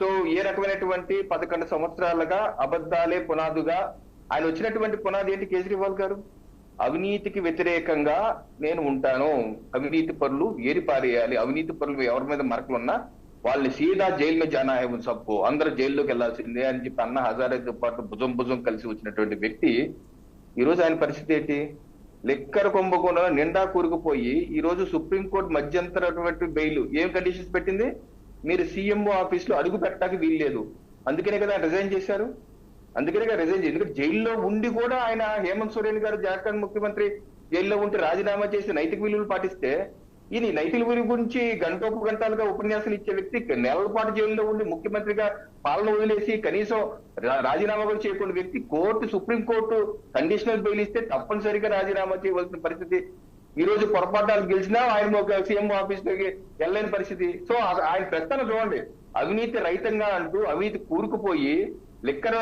So ఏ రకమైనటువంటి పదకొండు సంవత్సరాలుగా అబద్ధాలే పునాదుగా ఆయన వచ్చినటువంటి పునాది ఏంటి కేజ్రీవాల్ గారు? అవినీతికి వ్యతిరేకంగా నేను ఉంటాను. అవినీతి పనులు ఏరిపారేయాలి. అవినీతి పరులు ఎవరి మీద మరకలున్నా వాళ్ళని సీదా జైలు మీద జానా హేమన్ సప్పు అందరూ జైల్లోకి వెళ్ళాల్సిందే అని చెప్పి అన్న హజారేతో పాటు భుజం భుజం కలిసి వచ్చినటువంటి వ్యక్తి ఈ రోజు ఆయన పరిస్థితి ఏంటి? లెక్కర కుంభకోణంలో నిండా కూరుకుపోయి ఈ రోజు సుప్రీంకోర్టు మధ్యంతరటువంటి బెయిల్. ఏం కండిషన్స్ పెట్టింది? మీరు సీఎంఓ ఆఫీస్లో అడుగు పెట్టడానికి వీల్లేదు. అందుకనే కదా రిజైన్ చేశారు. అందుకనే కదా రిజైన్ చేసి ఎందుకంటే జైల్లో ఉండి కూడా ఆయన హేమంత్ సోరేన్ గారు జార్ఖండ్ ముఖ్యమంత్రి జైల్లో ఉంటే రాజీనామా చేసి నైతిక విలువలు పాటిస్తే ఈయన ఈ నైతిక విలువ గురించి గంటోపు గంటలుగా ఉపన్యాసాలు ఇచ్చే వ్యక్తి నెలల పాటు జైల్లో ఉండి ముఖ్యమంత్రిగా పాలన వదిలేసి కనీసం రాజీనామా కూడా చేయకుండా వ్యక్తి court supreme court conditional bail ఇస్తే తప్పనిసరిగా రాజీనామా చేయవలసిన పరిస్థితి ఈ రోజు పొరపాటాలు గెలిచినా ఆయన ఒక సీఎం ఆఫీస్లోకి వెళ్ళలేని పరిస్థితి. సో ఆయన ప్రస్తావన చూడండి. అవినీతి రహితంగా అంటూ అవినీతి కూరుకుపోయి లిక్కర్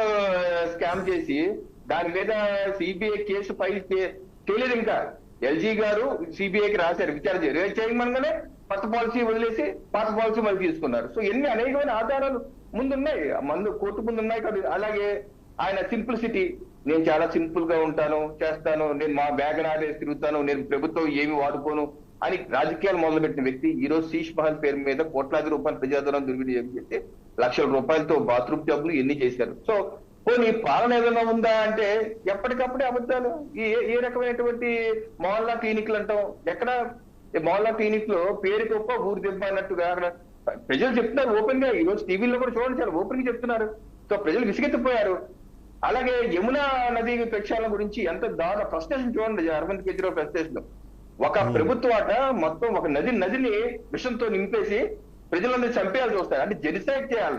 స్కామ్ చేసి దాని మీద సిబిఐ కేసు ఫైల్ తెలియదు ఇంకా. ఎల్జీ గారు సిబిఐకి రాశారు విచారణ చేయ- చేయమనగానే కొత్త పాలసీ వదిలేసి పాత పాలసీ మళ్ళీ తీసుకున్నారు. సో ఎన్ని అనేకమైన ఆధారాలు ముందున్నాయి. మందు కోర్టు ముందు ఉన్నాయి కదా అలాగే ఆయన సింప్లిసిటీ. నేను చాలా సింపుల్గా ఉంటాను చేస్తాను నేను మా బ్యాగ్ నాడేసి తిరుగుతాను నేను ప్రభుత్వం ఏమి వాడుకోను అని రాజకీయాలు మొదలుపెట్టిన వ్యక్తి ఈ రోజు శీష్ మహల్ పేరు మీద కోట్లాది రూపాయలు ప్రజాధనం దుర్వినియోగం చేస్తే లక్షల రూపాయలతో బాత్రూమ్ జబ్బులు ఎన్ని చేశారు. సో పోనీ పాలన ఏదైనా ఉందా అంటే ఎప్పటికప్పుడే అబద్ధాలు. ఏ- ఏ రకమైనటువంటి మొహల్లా క్లినిక్లు అంటాం. ఎక్కడ? ఈ క్లినిక్లో పేరు గొప్ప ఊరు దెబ్బ అన్నట్టుగా అక్కడ ప్రజలు చెప్తున్నారు ఓపెన్గా ఈ రోజు టీవీలో కూడా చూడండి చాలా ఓపెన్గా చెప్తున్నారు. సో ప్రజలు విసిగెత్తిపోయారు. అలాగే యమునా నది ప్రక్షాళన గురించి ఎంత దారుణ ఫ్రస్ట్రేషన్ చూడండి అరవింద్ కేజ్రీవాల్ ఫ్రస్ట్రేషన్ ఒక ప్రభుత్వం మొత్తం ఒక నది నదిని విషంతో నింపేసి ప్రజలందరూ చంపేయాల్సి వస్తారు అంటే జెనిసైడ్ చేయాలి.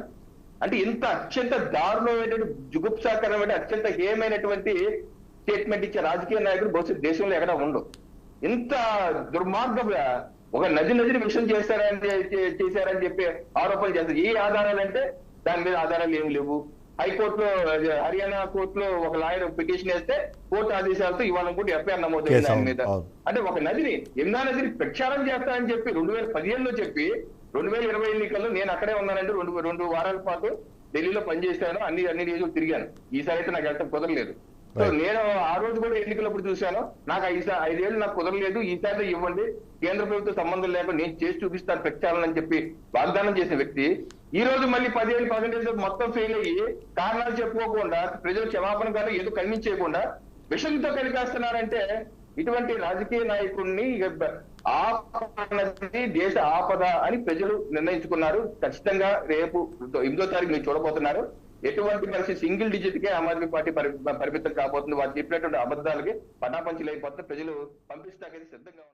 అంటే ఇంత అత్యంత దారుణమైనటువంటి జుగుప్సాకరమైన అత్యంత హేయమైనటువంటి స్టేట్మెంట్ ఇచ్చే రాజకీయ నాయకుడు బహుశా దేశంలో ఎక్కడ ఉండవు ఇంత దుర్మార్గంగా ఒక నది నదిని విషయం చేశారని చే- చేశారని చెప్పి ఆరోపణలు చేస్తారు. ఏ ఆధారాలు అంటే దాని మీద ఆధారాలు ఏమి లేవు. హైకోర్టులో హర్యానా కోర్టులో ఒక లాయర్ పిటిషన్ వేస్తే కోర్టు ఆదేశాలతో ఇవాళ కూడా ఎఫ్ఐఆర్ నమోదైంది Yes, ఆయన అవును, మీద. అంటే ఒక నదిని యమునా నదిని ప్రక్షాళన చేస్తానని చెప్పి రెండు వేల పదిహేనులో చెప్పి రెండు వేల ఇరవై ఎన్నికల్లో నేను అక్కడే ఉన్నానంటే రెండు రెండు వారాల పాటు ఢిల్లీలో పనిచేశాను అన్ని అన్ని రోజులు తిరిగాను ఈసారి అయితే నాకు వెళ్తాం కుదరలేదు సో. నేను ఆ రోజు కూడా ఎన్నికలప్పుడు చూశాను నాకు ఐసా ఐదేళ్ళు నాకు కుదరలేదు ఈసారి ఇవ్వండి కేంద్ర ప్రభుత్వ సంబంధం లేకుండా నేను చేసి చూపిస్తాను ప్రక్షాళన అని చెప్పి వాగ్దానం చేసిన వ్యక్తి ఈ రోజు మళ్ళీ పదిహేను పర్సెంటేజ్ మొత్తం ఫెయిల్ అయ్యి కారణాలు చెప్పుకోకుండా ప్రజలు క్షమాపణ కానీ ఏదో ఖండించేయకుండా విషంతో కలిపేస్తున్నారంటే ఇటువంటి రాజకీయ నాయకుడిని ఇక దేశ ఆపద అని ప్రజలు నిర్ణయించుకున్నారు. ఖచ్చితంగా రేపు ఎనిమిదో తారీఖు మీరు చూడబోతున్నారు. ఎటువంటి పరిస్థితి? సింగిల్ డిజిట్ కే ఆమ్ ఆద్మీ పార్టీ పరిమితం కాబోతుంది. వారు చెప్పినటువంటి అబద్ధాలకి పటాపంచలు అయిపోతే ప్రజలు పంపిస్తాకైతే సిద్ధంగా